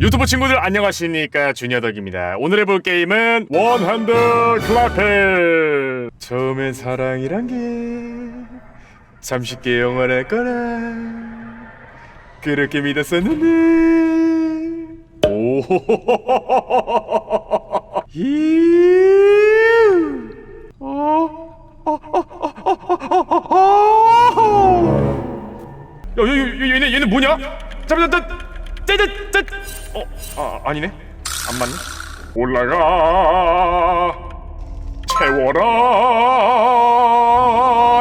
유튜브 친구들 안녕하십니까? 주니어덕입니다. 오늘 해볼 게임은 원핸드 클라펠 처음엔 사랑이란 게 참 쉽게 영원할 거라 그렇게 믿었었는데. 오 야, 얘, 얘, 얘네, 얘네 뭐냐? 잠깐만, 나, 짜자, 짜, 어, 아, 아니네. 안. 올라가, 채워라,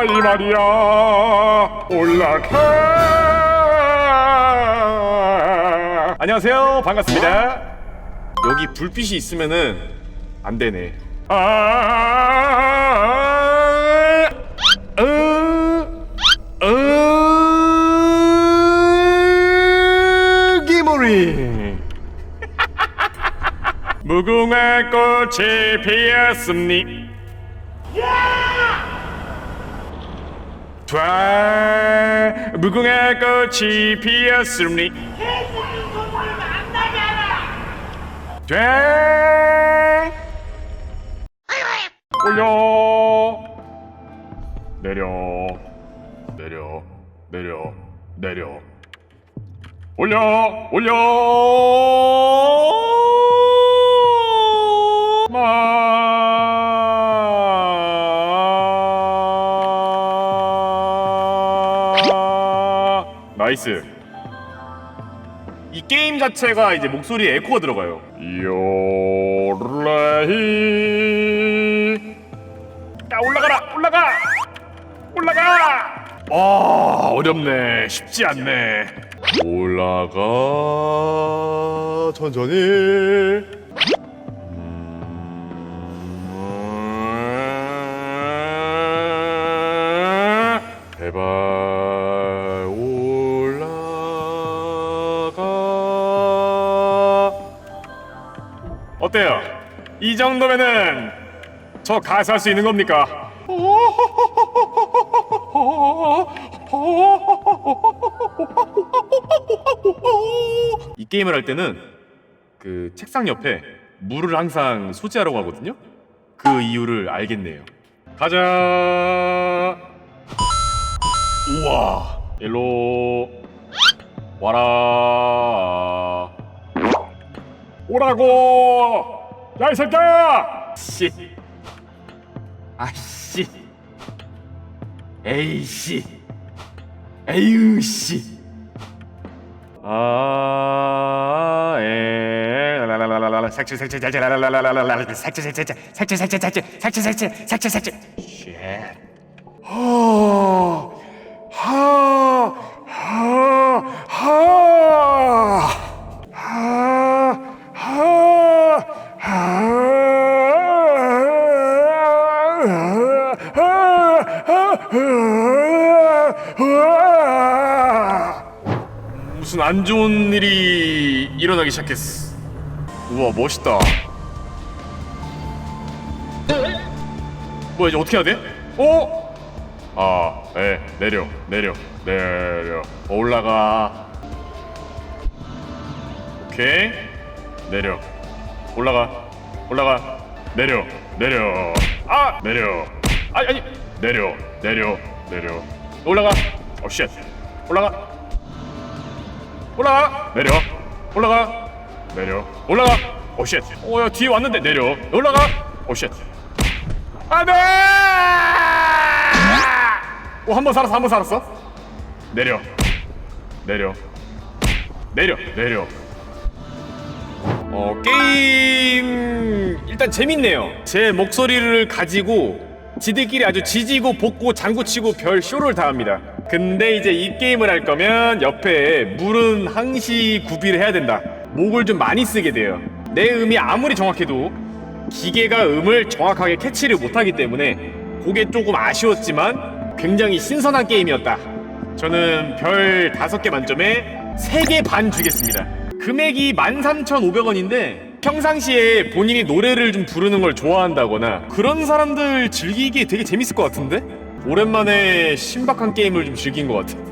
이 말이야. 올라가. 안녕하세요, 반갑습니다. 여기 불빛이 있으면은 안 되네. 아, 어, 으기모리 무궁화 꽃이 피었습니 와 무궁화 꽃이 피었습니 돼 올려. 내려. 내려. 내려. 내려. 올려. 올려. 마. 나이스. 이 게임 자체가 이제 목소리에 에코가 들어가요. 요레히 야 올라가라 올라가! 올라가! 아 어렵네. 쉽지 않네. 올라가 천천히. 음, 제발 올라가. 어때요? 이 정도면은 저 가서 할수 있는 겁니까? 이 게임을 할 때는 그 책상 옆에 물을 항상 소지하라고 하거든요. 그 이유를 알겠네요. 가자. 우와. 일로 와라. 오라고. 야 이 새끼야. 씨. 아씨. 에이씨. 에휴 씨. 아, 에, 라라라라라, 색칠, 색칠, 색칠, 라라라라라라, 색칠, 색칠, 색칠, 색칠, 색칠, 색칠, 색칠, 색칠, 색칠. 쉣. 하, 하, 하, 하, 하, 하. 무슨 안 좋은 일이 일어나기 시작했어. 우와 멋있다. 뭐야 이제 어떻게 해야 돼? 어? 아, 네 내려, 내려, 내려, 올라가. 오케이, 내려, 올라가, 올라가, 내려, 내려, 아, 내려, 아니 아니, 내려, 내려, 내려, 올라가. 어 쉣, 올라가. 올라가. 내려. 올라가. 내려. 올라가. 오쉣 오야 뒤에 왔는데 내려. 올라가. 오쉣 안 돼! 오 한 번 살았어 한 번 살았어. 내려. 내려. 내려. 내려. 어 게임 일단 재밌네요. 제 목소리를 가지고 지들끼리 아주 지지고 볶고 장구치고 별 쇼를 다 합니다. 근데 이제 이 게임을 할 거면 옆에 물은 항시 구비를 해야 된다. 목을 좀 많이 쓰게 돼요. 내 음이 아무리 정확해도 기계가 음을 정확하게 캐치를 못하기 때문에 그게 조금 아쉬웠지만 굉장히 신선한 게임이었다. 저는 별 5개 만점에 3개 반 주겠습니다. 금액이 13,500원인데 평상시에 본인이 노래를 좀 부르는 걸 좋아한다거나 그런 사람들 즐기기 되게 재밌을 것 같은데? 오랜만에 신박한 게임을 좀 즐긴 것 같아.